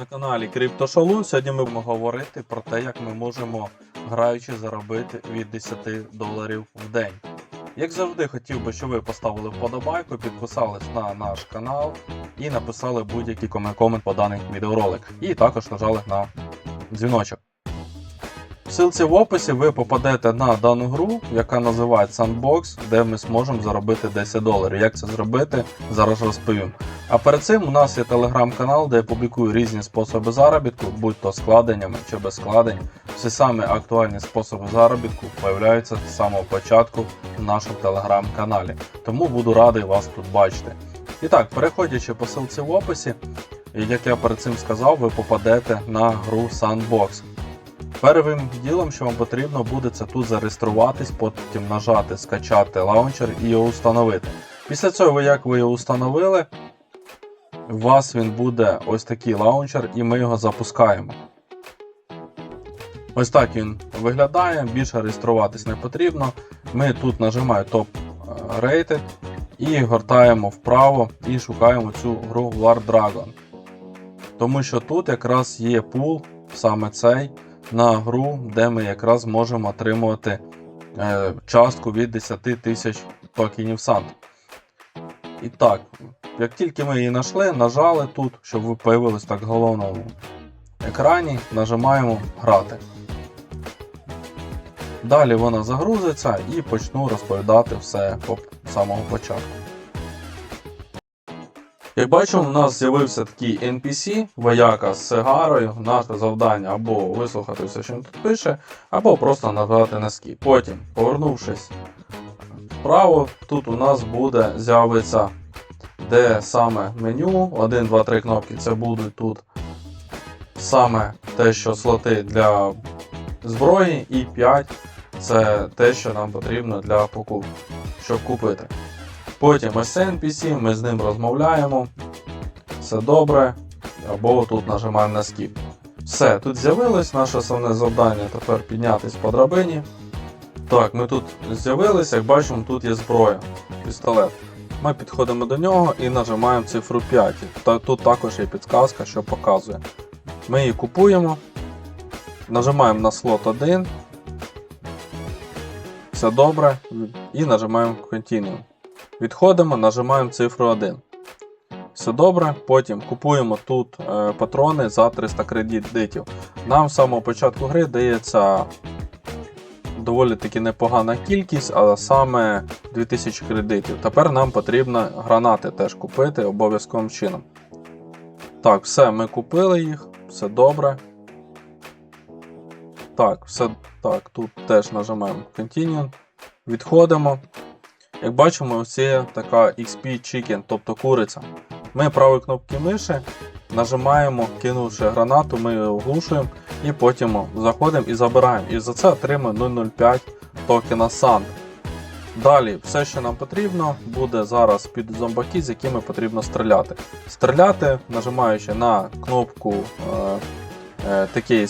На каналі CryptoShalu сьогодні ми будемо говорити про те, як ми можемо граючи заробити від 10 доларів в день. Як завжди, хотів би, щоб ви поставили вподобайку, підписались на наш канал і написали будь-який комен- комент по даний відеоролик. І також нажали на дзвіночок. В ссылці в описі ви попадете на дану гру, яка називається Sandbox, де ми зможемо заробити 10 доларів. Як це зробити, зараз розповім. А перед цим у нас є телеграм-канал, де я публікую різні способи заробітку, будь то складеннями чи без складень. Всі самі актуальні способи заробітку появляються з самого початку в нашому телеграм-каналі. Тому буду радий вас тут бачити. І так, переходячи по ссылці в описі, як я перед цим сказав, ви попадете на гру Sandbox. Первим ділом, що вам потрібно буде, це тут зареєструватись, потім нажати скачати лаунчер і його встановити. Після цього, як ви його встановили, у вас він буде ось такий лаунчер, і ми його запускаємо. Ось так він виглядає, більше реєструватись не потрібно. Ми тут нажимаємо Top Rated і гортаємо вправо і шукаємо цю гру War Dragon. Тому що тут якраз є пул, саме цей, на гру, де ми якраз можемо отримувати е, частку від 10 тисяч токенів Санд. І так, як тільки ми її знайшли, нажали тут, щоб ви появились так головному екрані, нажимаємо грати. Далі вона загрузиться і почну розповідати все по самого початку. Як бачимо, у нас з'явився такий NPC, вояка з сигарою. Наше завдання або вислухати все, що він тут пише, або просто нажати на скіп. Потім, повернувшись вправо, тут у нас буде з'явиться де саме меню. 1, 2, 3 кнопки це будуть тут саме те, що слоти для зброї, і 5 це те, що нам потрібно для покупки, щоб купити. Потім ось це NPC, ми з ним розмовляємо. Все добре. Або тут нажимаємо на скіп. Все, тут з'явилось наше основне завдання тепер піднятись по драбині. Так, ми тут з'явились, як бачимо, тут є зброя, пістолет. Ми підходимо до нього і нажимаємо цифру 5. Та тут також є підказка, що показує. Ми її купуємо, нажимаємо на слот 1. Все добре. І нажимаємо Continue. Відходимо, нажимаємо цифру 1. Все добре. Потім купуємо тут е, патрони за 300 кредитів. Нам з самого початку гри дається доволі таки непогана кількість, а саме 2000 кредитів. Тепер нам потрібно гранати теж купити обов'язковим чином. Так, все, ми купили їх, все добре. Так, все так, тут теж нажимаємо Continue. Відходимо. Як бачимо, ось є така XP Chicken, тобто куриця. Ми правою кнопки миші нажимаємо, кинувши гранату, ми її оглушуємо і потім заходимо і забираємо. І за це отримуємо 0,05 токена SAND. Далі, все, що нам потрібно, буде зараз під зомбаки, з якими потрібно стріляти. Стріляти, нажимаючи на кнопку е, е, таке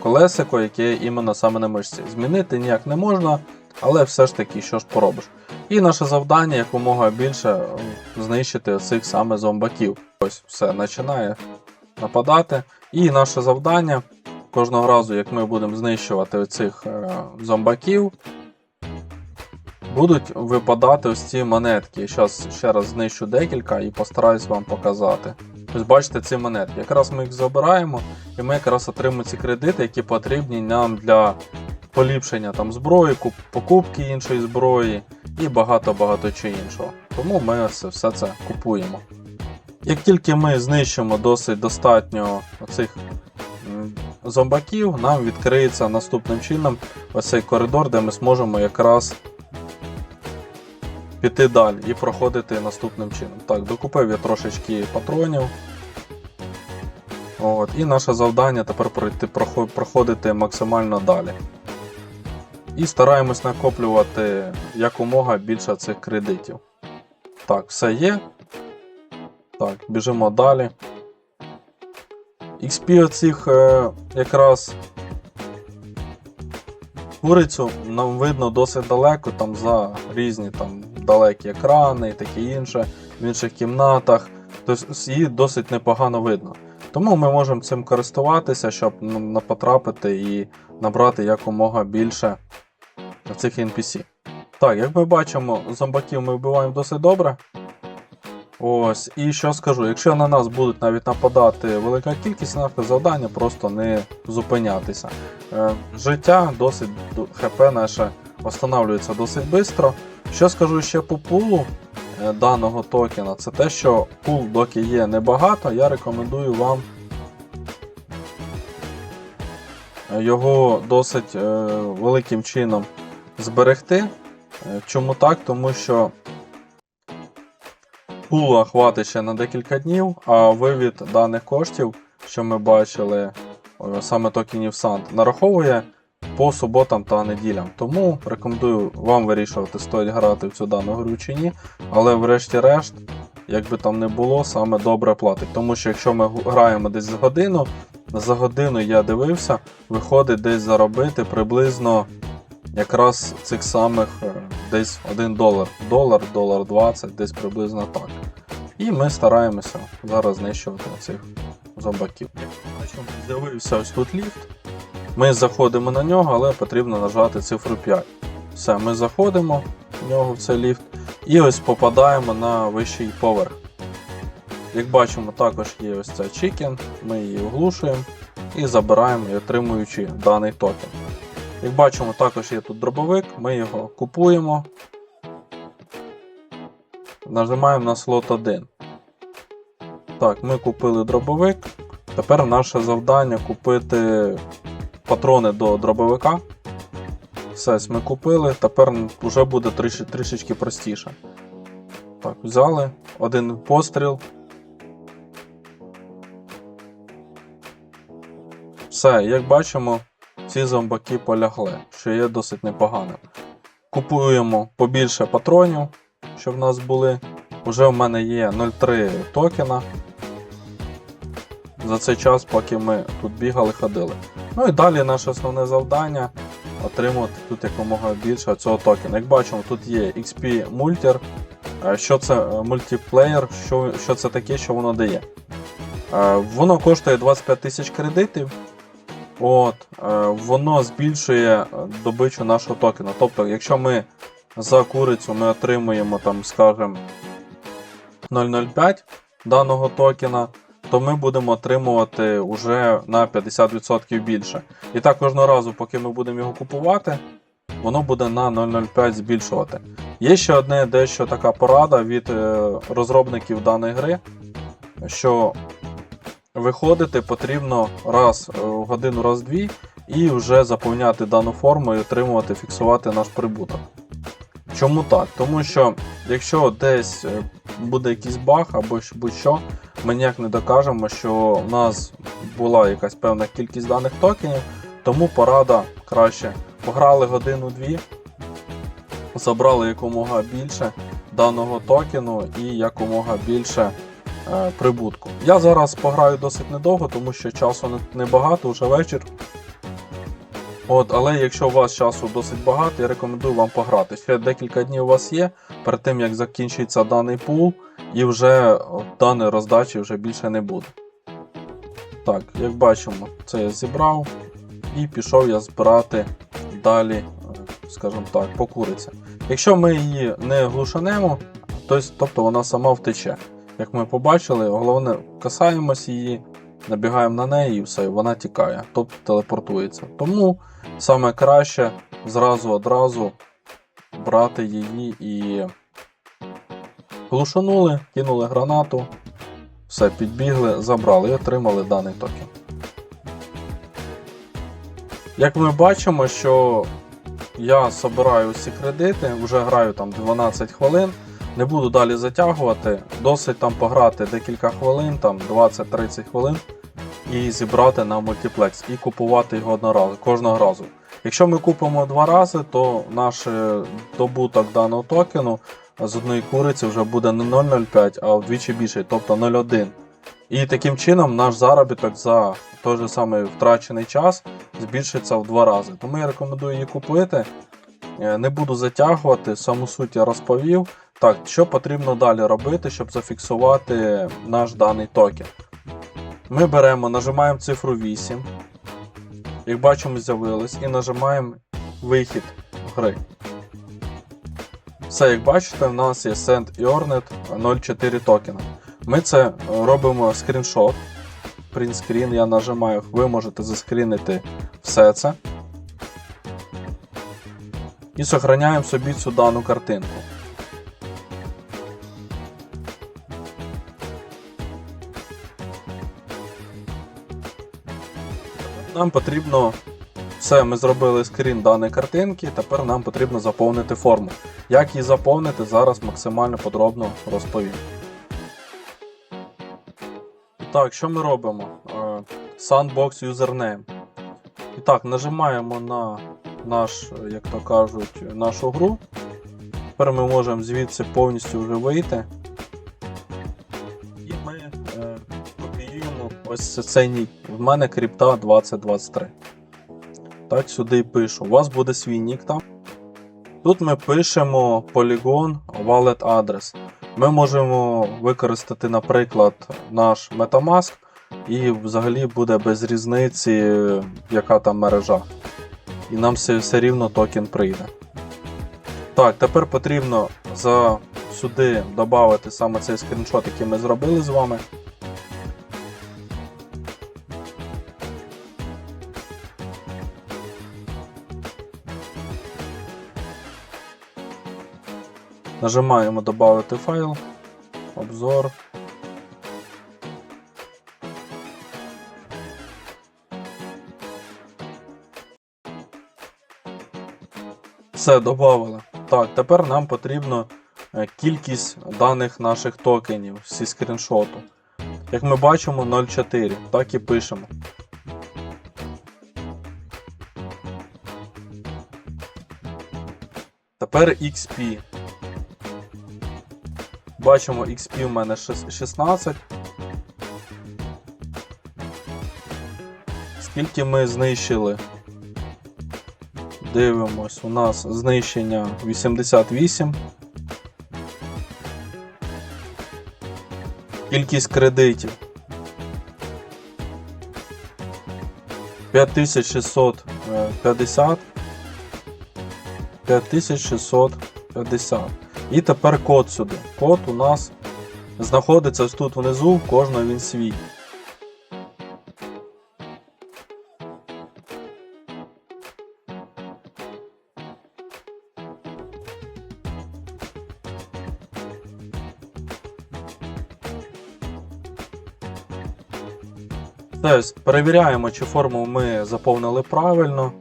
колесико, яке іменно саме на мишці. Змінити ніяк не можна, але все ж таки, що ж поробиш. І наше завдання якомога більше е, знищити цих саме зомбаків. Ось все починає нападати. І наше завдання кожного разу, як ми будемо знищувати цих е, зомбаків, будуть випадати ось ці монетки. Зараз ще раз знищу декілька і постараюсь вам показати. Ось бачите ці монетки. Якраз ми їх забираємо, і ми якраз отримуємо ці кредити, які потрібні нам для поліпшення там зброї, покупки іншої зброї і багато-багато чи іншого. Тому ми все, все це купуємо. Як тільки ми знищимо досить достатньо цих зомбаків, нам відкриється наступним чином ось цей коридор, де ми зможемо якраз піти далі і проходити наступним чином. Так, докупив я трошечки патронів. От, І наше завдання тепер пройти, проходити максимально далі. І стараємось накоплювати якомога більше цих кредитів. Так, все є. Так, біжимо далі. XP оцих е, якраз курицю нам видно досить далеко, там за різні там далекі екрани і таке інше, в інших кімнатах. Тобто її досить непогано видно. Тому ми можемо цим користуватися, щоб потрапити і набрати якомога більше цих NPC. Так, як ми бачимо, зомбаків ми вбиваємо досить добре. Ось, і що скажу, якщо на нас будуть навіть нападати велика кількість, наше завдання просто не зупинятися. Е, життя досить ХП наше встановлюється досить швидко. Що скажу ще по пулу е, даного токена, це те, що пул, доки є небагато, я рекомендую вам е, його досить великим чином зберегти. Чому так? Тому що пула хватить ще на декілька днів, а вивід даних коштів, що ми бачили, е, саме токенів Сант, нараховує по суботам та неділям. Тому рекомендую вам вирішувати, стоїть грати в цю дану гру чи ні. Але врешті-решт, як би там не було, саме добре платить. Тому що якщо ми граємо десь за годину, за годину я дивився, виходить десь заробити приблизно якраз цих самих е, десь 1 долар. Долар, долар 20, десь приблизно так. І ми стараємося зараз знищувати цих зомбаків. З'явився ось тут ліфт. Ми заходимо на нього, але потрібно нажати цифру 5. Все, ми заходимо в нього в цей ліфт і ось попадаємо на вищий поверх. Як бачимо, також є ось ця чікен, ми її оглушуємо і забираємо, і отримуючи даний токен. Як бачимо, також є тут дробовик, ми його купуємо. Нажимаємо на слот 1. Так, ми купили дробовик. Тепер наше завдання купити патрони до дробовика. Все, ми купили, тепер вже буде трішки, трішечки простіше. Так, взяли один постріл. Все, як бачимо, ці зомбаки полягли, що є досить непогано. Купуємо побільше патронів, щоб в нас були. Уже в мене є 0,3 токена. За цей час, поки ми тут бігали, ходили. Ну і далі наше основне завдання отримати тут якомога більше цього токена. Як бачимо, тут є XP Multir. Е, Що це е, мультиплеєр, що, що це таке, що воно дає? Е, Воно коштує 25 тисяч кредитів. От, е, воно збільшує добичу нашого токена. Тобто, якщо ми за курицю ми отримуємо, там, скажімо, 0,05 даного токена, то ми будемо отримувати вже на 50% більше. І так кожного разу, поки ми будемо його купувати, воно буде на 0,05 збільшувати. Є ще одне дещо така порада від е, розробників даної гри, що виходити потрібно раз е, в годину, раз дві, і вже заповняти дану форму і отримувати, фіксувати наш прибуток. Чому так? Тому що якщо десь е, буде якийсь баг або будь-що, ми ніяк не докажемо, що в нас була якась певна кількість даних токенів, тому порада краще пограли годину-дві, забрали якомога більше даного токену і якомога більше прибутку. Я зараз пограю досить недовго, тому що часу небагато, вже вечір. От, але якщо у вас часу досить багато, я рекомендую вам пограти. Ще декілька днів у вас є, перед тим як закінчиться даний пул, і вже даної роздачі вже більше не буде. Так, як бачимо, це я зібрав і пішов я збирати далі, е, скажімо так, по куриці. Якщо ми її не глушанемо, тобто вона сама втече. Як ми побачили, головне касаємось її, набігаємо на неї і все, вона тікає, тобто телепортується. Тому саме краще зразу одразу брати її і глушанули, кинули гранату, все, підбігли, забрали і отримали даний токен. Як ми бачимо, що я собираю всі кредити, вже граю там 12 хвилин. Не буду далі затягувати, досить там пограти декілька хвилин, там 20-30 хвилин, і зібрати на мультиплекс, і купувати його одноразово, кожного разу. Якщо ми купимо два рази, то наш е, добуток даного токену з одної куриці вже буде не 0,05, а вдвічі більший, тобто 0,1. І таким чином наш заробіток за той же самий втрачений час збільшиться в два рази. Тому я рекомендую її купити. Е, Не буду затягувати, саму суть я розповів. Так, що потрібно далі робити, щоб зафіксувати наш даний токен? Ми беремо, нажимаємо цифру 8. Як бачимо, з'явилось, і нажимаємо вихід гри. Все, як бачите, в нас є Send Earned 0.4 токена. Ми це робимо скріншот. Принтскрін, я нажимаю, ви можете заскрінити все це. І сохраняємо собі цю дану картинку. Нам потрібно все, ми зробили скрін даної картинки, тепер нам потрібно заповнити форму. Як її заповнити, зараз максимально подробно розповім. Так, що ми робимо? Е, Sandbox Username. І так, нажимаємо на наш, як то кажуть, нашу гру. Тепер ми можемо звідси повністю вже вийти. І ми е, копіюємо ось цей нік. В мене крипта 2023. Так, сюди пишу. У вас буде свій нік там. Тут ми пишемо Polygon Wallet адрес. Ми можемо використати, наприклад, наш Metamask, і взагалі буде без різниці, яка там мережа. І нам все, все рівно токен прийде. Так, тепер потрібно за сюди додати саме цей скріншот, який ми зробили з вами. Нажимаємо Добавити файл, обзор. Все, додали. Так, тепер нам потрібно е, кількість даних наших токенів зі скріншоту. Як ми бачимо 0,4, так і пишемо. Тепер XP. Бачимо, XP у мене 16. Скільки ми знищили? Дивимось, у нас знищення 88. Кількість кредитів. 5650. 5650. І тепер код сюди. Код у нас знаходиться ось тут внизу, в кожного він свій. Тобто, перевіряємо, чи форму ми заповнили правильно.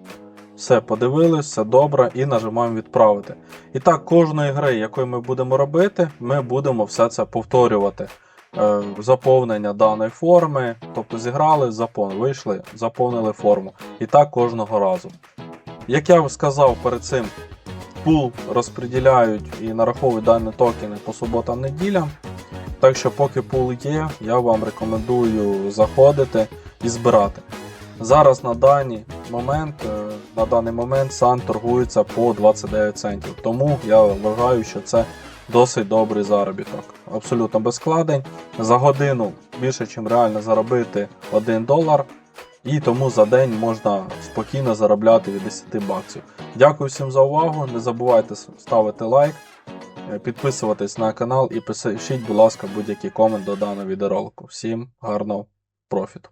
Все, подивились, все добре, і нажимаємо відправити. І так, кожної гри, якої ми будемо робити, ми будемо все це повторювати. Е, заповнення даної форми, тобто зіграли, заповнили, вийшли, заповнили форму. І так кожного разу. Як я сказав перед цим, пул розподіляють і нараховують дані токени по суботам неділям. Так що, поки пул є, я вам рекомендую заходити і збирати. Зараз на даний момент, е, на даний момент сан торгується по 29 центів. Тому я вважаю, що це досить добрий заробіток. Абсолютно без складень. За годину більше, ніж реально заробити 1 долар. І тому за день можна спокійно заробляти від 10 баксів. Дякую всім за увагу. Не забувайте ставити лайк, е, підписуватись на канал і пишіть, будь ласка, будь-який комент до даного відеоролику. Всім гарного профіту!